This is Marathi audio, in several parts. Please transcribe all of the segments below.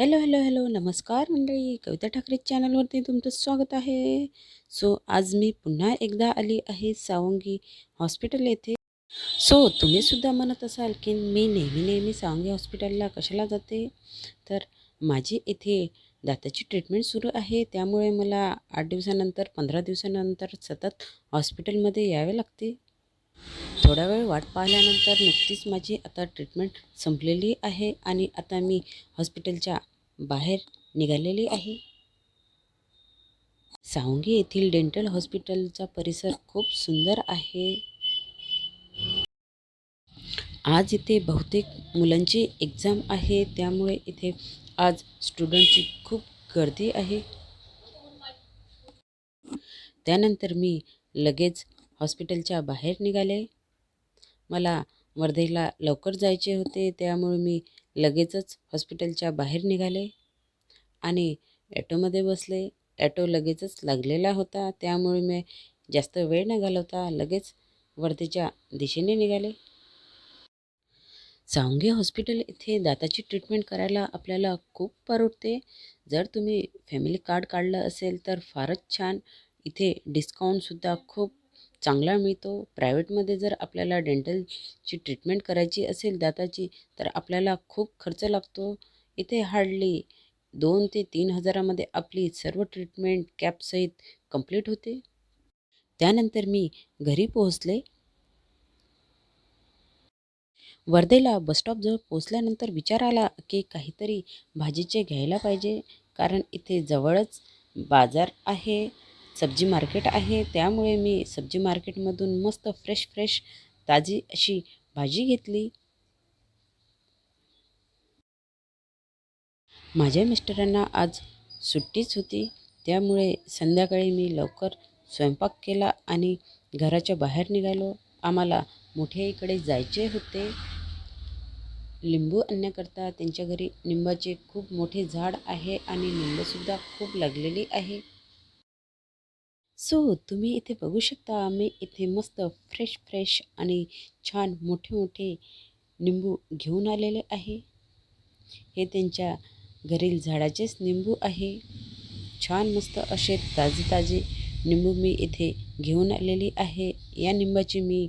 हॅलो हॅलो हॅलो नमस्कार मंडळी. कविता ठाकरे चॅनलवरती तुमचं स्वागत आहे. सो आज मी पुन्हा एकदा आली आहे सावंगी हॉस्पिटल येथे. सो तुम्हीसुद्धा म्हणत असाल की मी नेहमी नेहमी सावंगी हॉस्पिटलला कशाला जाते? तर माझी इथे दाताची ट्रीटमेंट सुरू आहे. त्यामुळे मला आठ दिवसानंतर पंधरा दिवसानंतर सतत हॉस्पिटलमध्ये यावे लागते. थोडा वेळ वाट पाहिल्यानंतर नुकतीच माझी आता ट्रीटमेंट संपलेली आहे आणि आता मी हॉस्पिटलच्या बाहेर निघालेली आहे. सावंगी येथील डेंटल हॉस्पिटलचा परिसर खूप सुंदर आहे. आज इथे बहुतेक मुलांची एक्झाम आहे त्यामुळे इथे आज स्टुडंटची खूप गर्दी आहे. त्यानंतर मी लगेच हॉस्पिटलच्या बाहेर निघाले. मला वर्धेला लवकर जायचे होते त्यामुळे मी लगेचच हॉस्पिटलच्या बाहेर निघाले आणि ॲटोमध्ये बसले. ॲटो लगेचच लागलेला होता. त्यामुळे मी जास्त वेळ न घालवता लगेच वर्धेच्या दिशेने निघाले. सावंगे हॉस्पिटल इथे दाताची ट्रीटमेंट करायला आपल्याला खूप परवडते जर तुम्ही फॅमिली कार्ड काढलं असेल तर फारच छान. इथे डिस्काउंटसुद्धा खूप चांगला मिळतो. प्रायव्हेटमध्ये जर आपल्याला डेंटलची ट्रीटमेंट करायची असेल दाताची तर आपल्याला खूप खर्च लागतो. इथे हार्डली दोन ते तीन हजारामध्ये आपली सर्व ट्रीटमेंट कॅपसहित कंप्लीट होते. त्यानंतर मी घरी पोहोचले. वर्धेला बसस्टॉपजवळ पोचल्यानंतर विचार आला की काहीतरी भाजीचे घ्यायला पाहिजे कारण इथे जवळच बाजार आहे. सब्जी मार्केट आहे. त्यामुळे मी सब्जी मार्केटमधून मस्त फ्रेश फ्रेश ताजी अशी भाजी घेतली. माझ्या मिस्टरांना आज सुट्टीच होती. त्यामुळे संध्याकाळी मी लवकर स्वयंपाक केला आणि घराच्या बाहेर निघालो. आम्हाला मोठ्या इकडे जायचे होते. लिंबू आणण्याकरता त्यांच्या घरी लिंबाचे खूप मोठे झाड आहे आणि लिंबसुद्धा खूप लागलेली आहे. सो तुम्ही इथे बघू शकता मी इथे मस्त फ्रेश फ्रेश आणि छान मोठे मोठे निंबू घेऊन आलेले आहे. हे त्यांच्या घरील झाडाचेच निंबू आहे. छान मस्त असे ताजे ताजे निंबू मी इथे घेऊन आलेली आहे. या निंबाची मी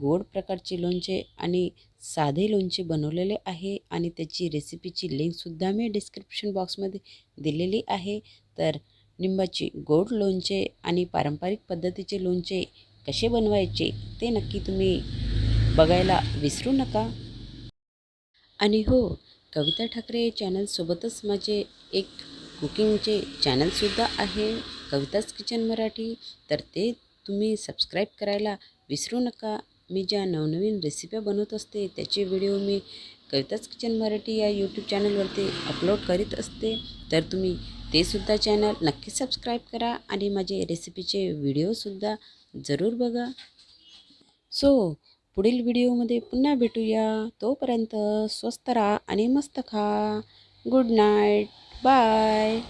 गोड प्रकारचे लोणचे आणि साधे लोणचे बनवलेले आहे आणि त्याची रेसिपीची लिंकसुद्धा मी डिस्क्रिप्शन बॉक्समध्ये दिलेली आहे. तर लिंबाची गोड लोणचे आणि पारंपरिक पद्धतीचे लोणचे कसे बनवायचे ते नक्की तुम्ही बघायला विसरू नका. आणि हो कविता ठाकरे चॅनलसोबतच माझे एक कुकिंगचे चॅनलसुद्धा आहे कविताच किचन मराठी. तर ते तुम्ही सबस्क्राईब करायला विसरू नका. मी ज्या नवनवीन रेसिप्या बनवत असते त्याचे व्हिडिओ मी कविताच किचन मराठी या यूट्यूब चॅनलवरती अपलोड करीत असते. तर तुम्ही ते सुद्धा चॅनल नक्की सबस्क्राईब करा आणि माझे रेसिपीचे व्हिडिओसुद्धा जरूर बघा. सो पुढील व्हिडिओमध्ये पुन्हा भेटूया. तोपर्यंत स्वस्त राहा आणि मस्त खा. Good night bye